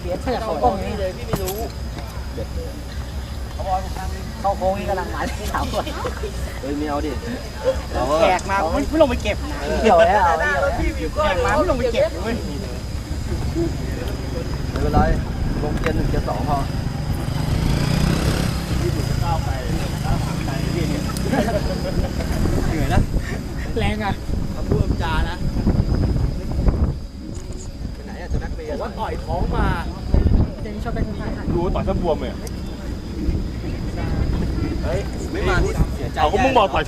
เบียดเขาจะเขาโค้งนี่เลยพี่ไม่รู้เด็ดเลยเขาบอกทางเข้าโค้งนี่กำลังมาที่สามคนเฮ้ยไม่เอาดิแขกมาไม่ลงไปเก็บนะเดี๋ยวแล้วแขกมาไม่ลงไปเก็บเลยไม่เป็นไรลงเกียร์หนึ่งเกียร์สองพอ เหนื่อยนะแรงอะ คำพูดคำจานะไปไหนอะจะนักเรียน ว่าต่อยท้องมาเจนี่ชอบเป็นคนไทย รู้ ต่อยซะบวมเลยเฮ้ยไม่มาที่เสียใจเอาก็มึงบอกต่อย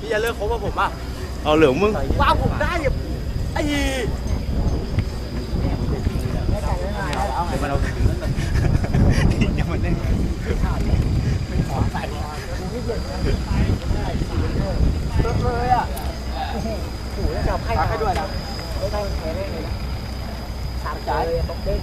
พี่จะเลิกคบกับผมป่ะเอาเหลืองมึงว้าวผมได้อะไอ้ มันเอาเดี๋ยวมันเล่น เลยอะโอ้โหจับให้ให้ด้วยนะไม่ได้แพ้ได้เลยสามใจต้องเด้ง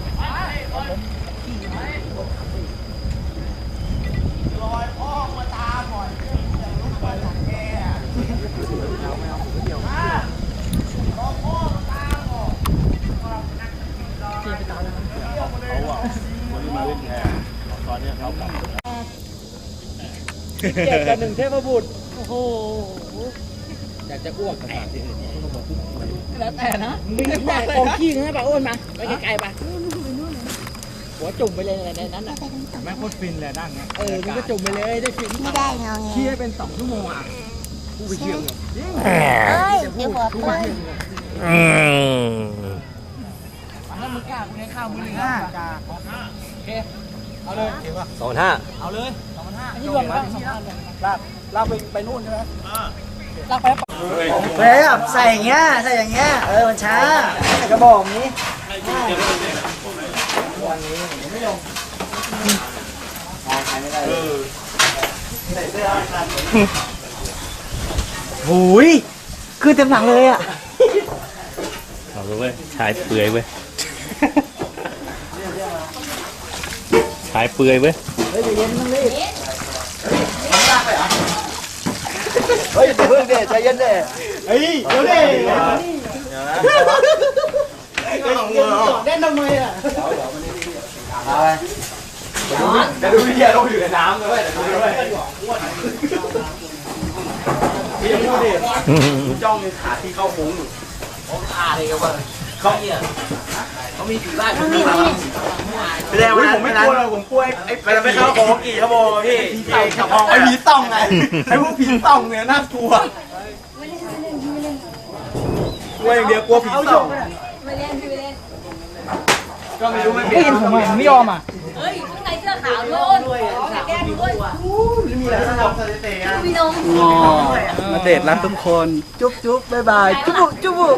เขาอะวันนี้มาเล่นแทนตอนนี้เขากลับ เจ็ดกับหนึ่งเทพบุตรโอ้โหอยากจะอ้วกแต่ที่อื่นแล้วแต่นะวิ่งได้กองขี้ให้ป่ะอ้วนมาไปไกลๆป่ะหัวจุ่มไปเลยในนั้นอะแม่โคตรฟินเลยนั่งเงี้ยเออมันก็จุ่มไปเลยได้ฟินไม่ได้เงาไงขี้ให้เป็นสองชั่วโมงอะกูไปเชื่อมเอ้ยเดี๋ยวหัวเปิ้ลถ้ามึงกล้ากูให้ข้าวมือหนึ่งห้าจ้าโอเคเอาเลยสองห้าเอาเลย สองพันห้านี่รวมแล้วลากลากไปไปนู่นใช่ไหมลากไปเฮ้ยแบบใส่อย่างเงี้ยใส่อย่างเงี้ยเออมันช้าใส่กระบอกนี้หูยคือเต็มหลังเลยอะเอาเลยเว้ยชายเปลือยเว้ยชายเปลือยเว้ยเฮ้ยใจเย็นต้องรีบ เฮ้ยเดี๋ยวเพิ่งเด็ใจเย็นเด็เฮ้ยเดี๋ยวดิเล่นทำไมอะเดี๋ยวดูวิทยาลงอยู่ในน้ำเลยเดี๋ยวดูด้วยพี่ยังพูดดิคุณจ้องในขาที่เข้าโค้งอยู่ผมขาเลยครับว่าเขาเนี่ย เขามีอยู่ได้ผมมีมาไม่ได้วันนั้นผมไม่กลัวเลยผมกลัวไอ้ไปเข้าโค้งกี่ชั่วโมงพี่ไอ้ขับห้องไอ้ผีต้องไงไอ้พวกผีต้องเนี่ยน่ากลัวกลัวอย่างเดียวกลัวผีต้องไม่เล่นพี่ไม่เล่นก็ไม่รู้ไม่ไม่เห็นผมอะไม่ยอมอะเฮ้ยข้างในเสื้อขาวด้วยอ้นแก้มด้วยมีอะไรทำสถิติอะมีนมมาเดทรักทุกคน จุ๊บจุ๊บบ๊ายบาย จุ๊บจุ๊บ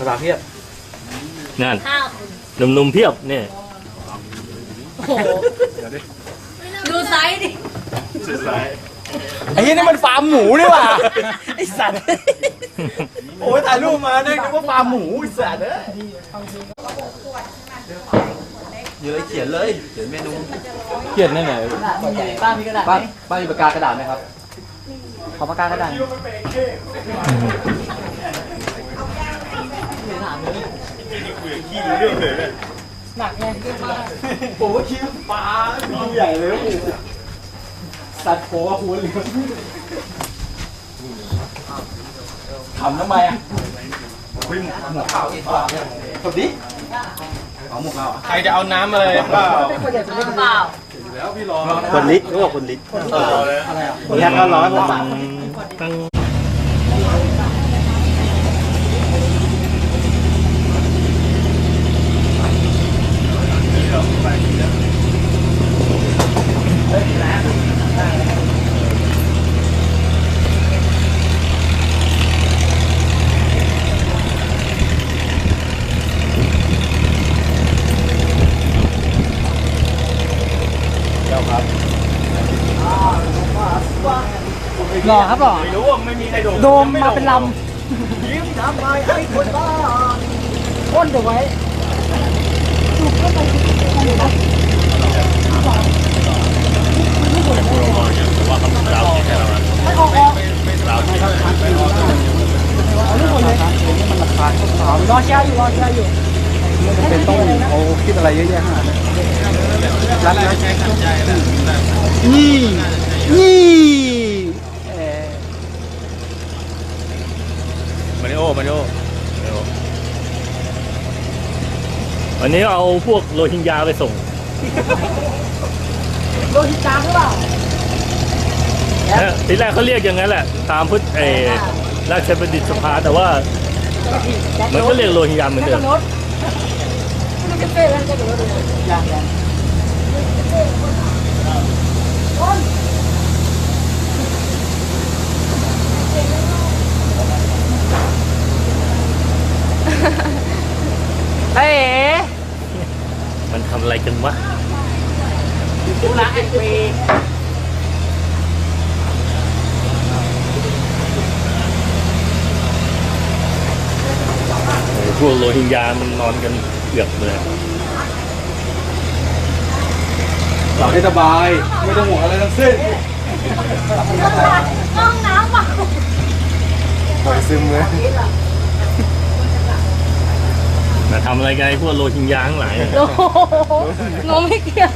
ภาษาเพียบนั่นข้าวหนุ่มๆเพียบเนี่ยโอ้โหดูไซส์ดิไอ้นี่มันฟาร์มหมูนี่ว่ะไอ้สัตว์โอ้ยถ่ายรูปมาเนี่ยนึกว่าฟาร์มหมูไอ้สัตว์เอ้ยเดี๋ยวเลยเขียนเลยเขียนเมนูเครียดแน่ไหนบ้านมีกระดาษบ้านบ้านมีปากกากระดาษไหมครับขอปากกากระดาษ หนักไงผมว่าคิดปลาดูใหญ่เลยสัตว์โผล่หัวเหลืองขำทำไมอะหมวกขาวอีกสวัสดีเอาหมวกขาวใครจะเอาน้ำอะไรเปล่าเปล่าคนลิตรเขาบอกคนลิตรเนี่ยก็ร้อยกว่าบาทตั้ง หล่อครับหล่อไม่รู้ว่าไม่มีใครโดนโดมมาเป็นลำยิ้มทำไมไอ้คนบ้าพ่นเดี๋ยวไว้ ราไม่ออกออกดาวที่เอาลูกหมดเลยรอเชียร์อยู่รอเชียร์อยู่เป็นต้องเขาคิดอะไรเยอะแยะขนาดนั้นรัดนะนี่นี่เอ่อมาริโอมาริโอ วันนี้เอาพวกโรฮิงญาไปส่งโดนทิจามหรือเปล่านะทีแรกเขาเรียกอย่างนั้นแหละ ตามพุทธเออราชบัณฑิตสภาแต่ว่ามันก็เรียกโรฮิงญาเหมือนเดิมรถไม่ต้องเต้นแล้วจะรถเลยยังยัง เฮ้ย มันทำ อะไรกันวะกูรักไอ้ปีโอ้โหพวกโรฮิงญามันนอนกันเกือบเลยหลับให้สบาย ไม่ต้องห่วงอะไรทั้งสิ้นห้องน้ำอะปล่อยซึมเลย มาทำอะไรกันไอ้พวกโรฮิงญาทั้งหลายเนี่ยโอ้โหงงไม่เกี่ยว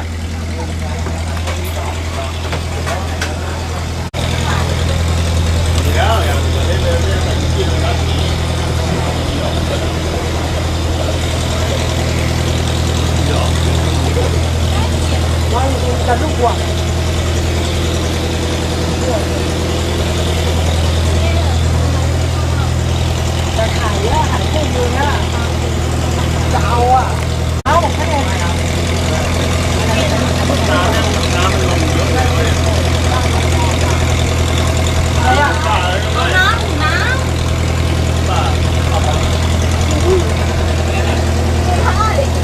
จะทุกหัวจะขายอะขายคู่ยูเนี่ยจะเอาอะ เอาบอกให้ไงอะไรอะ น้ำน้ำ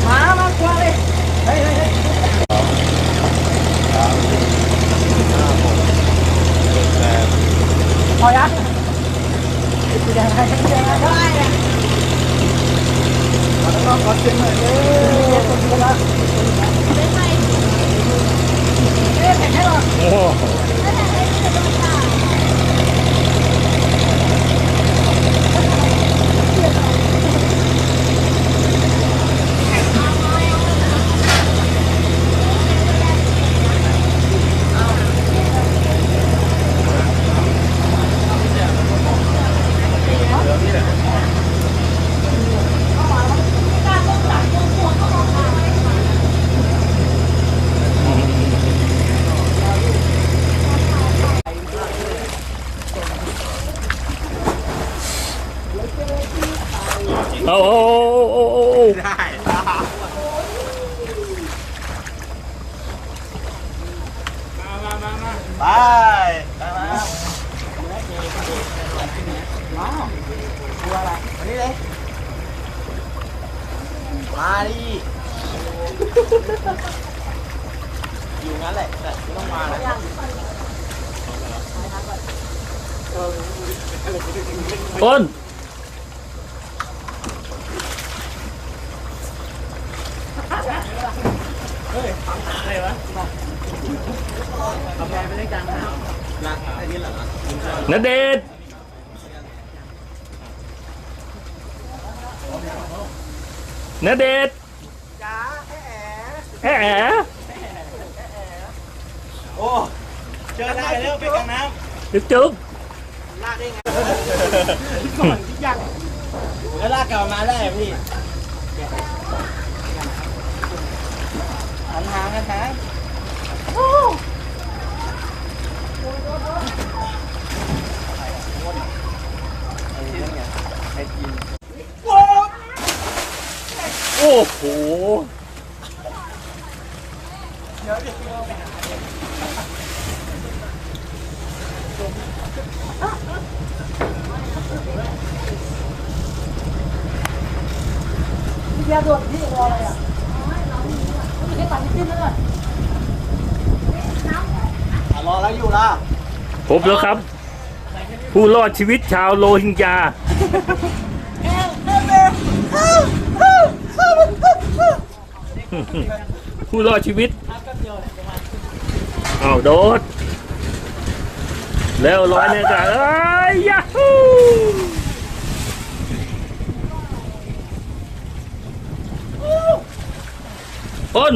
มามากลัวเลยเฮ้ยเฮ้ยเฮ้ย พอยังยังไงยังไงได้เลยต้องขอเสียงหน่อยเด้อคนเดียวละเอ๊ะแข่งให้เราโอ้โหเอาเอาเอาเอาเอาเอา ไปไปมา ตัวอะไรมานี่เลย มาดิ อยู่งั้นแหละแต่ไม่ต้องมาแล้วต้นเอาแพรไปเล่นกลางน้ำนะไอ้นี่เหรอนเดช น์นเดชน์จ้าแอะแอะโอ้ เจอได้แล้วไปกลางน้จุ๊บจุ๊บำลากได้ไงก่อนที่ยังก็ลากกลับมาได้พี่หันหางกันหางไอ้กิน โอ้โหพี่เบียร์ด่วพี่รออะไรอะไม่ได้ตัดพี่เลยรอแล้วอยู่ล่ะครบแล้วครับ ผู้รอดชีวิตชาวโรฮิงญา ผู้รอดชีวิตเอาโดด แล้วร้อยเนี่ยจ้ะเอ้ยยาฮูอ้น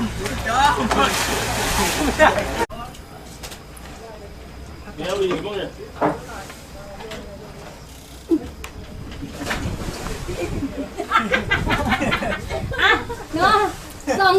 มเดี๋ยวอีกมั้งเนี่ยเนาะลอง